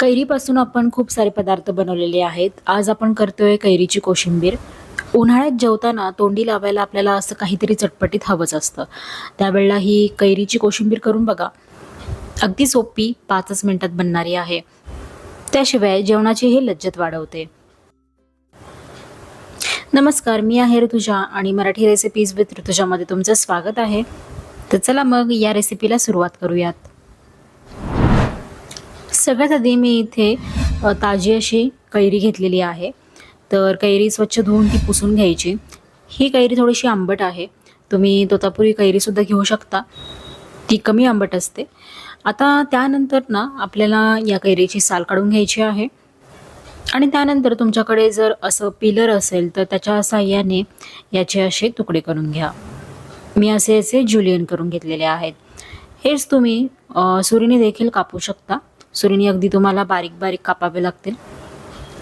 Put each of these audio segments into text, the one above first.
कैरीपासून आपण खूप सारे पदार्थ बनवलेले आहेत. आज आपण करतोय कैरीची कोशिंबीर. उन्हाळ्यात जेवताना तोंडी लावायला आपल्याला असं काहीतरी चटपटीत हवंच असतं. त्यावेळेला ही कैरीची कोशिंबीर करून बघा. अगदी सोपी पाचच मिनटात बनणारी आहे. त्याशिवाय जेवणाची हे लज्जत वाढवते. नमस्कार मी आहे ऋतुजा आणि मराठी रेसिपीज विथ ऋतुजामध्ये तुमचं स्वागत आहे. तर चला मग या रेसिपीला सुरुवात करूयात. सगळ्यात आधी मी इथे ताजी अशी कैरी घेतलेली आहे. तर कैरी स्वच्छ धुवून ती पुसून घ्यायची. ही कैरी थोडीशी आंबट आहे. तुम्ही तोतापुरी कैरीसुद्धा घेऊ शकता. ती कमी आंबट असते. आता त्यानंतर ना आपल्याला या कैरीची साल काढून घ्यायची आहे. आणि त्यानंतर तुमच्याकडे जर असं पिलर असेल तर त्याच्या साह्याने याचे असे तुकडे करून घ्या. मी असे असे ज्युलियन करून घेतलेले आहेत. हेच तुम्ही सुरीने देखील कापू शकता. सुरीने अगदी तुम्हाला बारीक बारीक कापावे लागतील.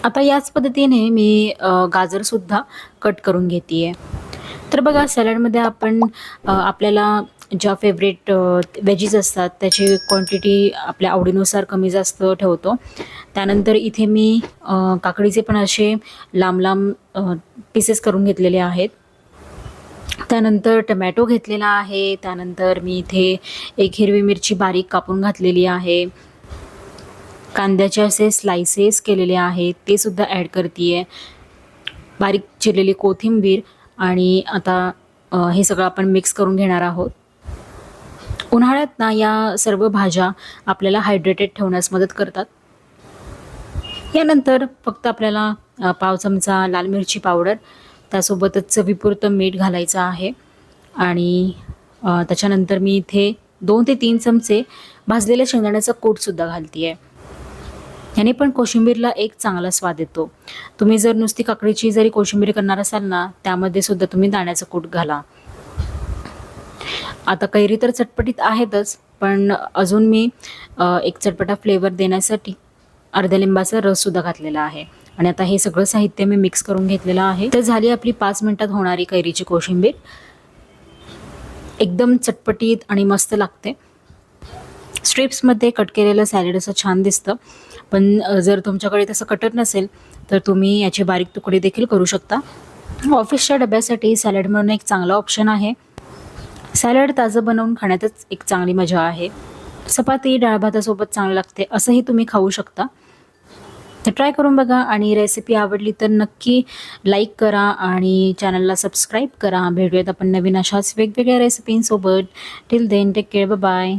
आता याच पद्धतीने मी गाजरसुद्धा कट करून घेते तर बघा सॅलडमध्ये आपण आपल्याला ज्या फेवरेट वेजीज असतात त्याची क्वांटिटी आपल्या आवडीनुसार कमी जास्त ठेवतो. त्यानंतर इथे मी काकडीचे पण असे लांब लांब पीसेस करून घेतलेले आहेत. त्यानंतर टमॅटो घेतलेला आहे. त्यानंतर मी इथे एक हिरवी मिरची बारीक कापून घातलेली आहे. कांद्याचे असे स्लायसेस केलेले आहेत ते सुद्धा ॲड करते आहे बारीक चिरलेली कोथिंबीर आणि आता हे सगळं आपण मिक्स करून घेणार आहोत. उन्हाळ्यात ना या सर्व भाज्या आपल्याला हायड्रेटेड ठेवण्यास मदत करतात. यानंतर फक्त आपल्याला पाव चमचा लाल मिरची पावडर त्यासोबतच चवीपुरतं मीठ घालायचं आहे. आणि त्याच्यानंतर मी इथे दोन ते तीन चमचे भाजलेल्या शेंगदाण्याचा कूटसुद्धा घालते आहे याने पण कोशिंबीरला एक चांगला स्वाद येतो. तुम्ही जर नुसती काकडीची जरी कोशिंबीर करणार असाल ना त्यामध्ये सुद्धा तुम्ही दाण्याचं कूट घाला. आता कैरी तर चटपटीत आहेतच पण अजून मी एक चटपटा फ्लेवर देण्यासाठी अर्ध्या लिंबाचा रससुद्धा घातलेला आहे. आणि आता हे सगळं साहित्य मी मिक्स करून घेतलेलं आहे. तर झाली आपली पाच मिनिटात होणारी कैरीची कोशिंबीर. एकदम चटपटीत आणि मस्त लागते. स्ट्रिप्समध्ये कट केलेलं सॅलेड असं छान दिसतं. पण जर तुमच्याकडे तसं कटर नसेल तर तुम्ही याचे बारीक तुकडे देखील करू शकता. ऑफिसच्या डब्यासाठी सॅलड म्हणून एक चांगला ऑप्शन आहे. सॅलड ताजं बनवून खाण्यातच एक चांगली मजा आहे. चपाती डाळ भातासोबत चांगलं लागते असंही तुम्ही खाऊ शकता. तर ट्राय करून बघा आणि रेसिपी आवडली तर नक्की लाईक करा आणि चॅनलला सबस्क्राईब करा. भेटूयात आपण नवीन अशाच वेगवेगळ्या रेसिपींसोबत. Till then take care bye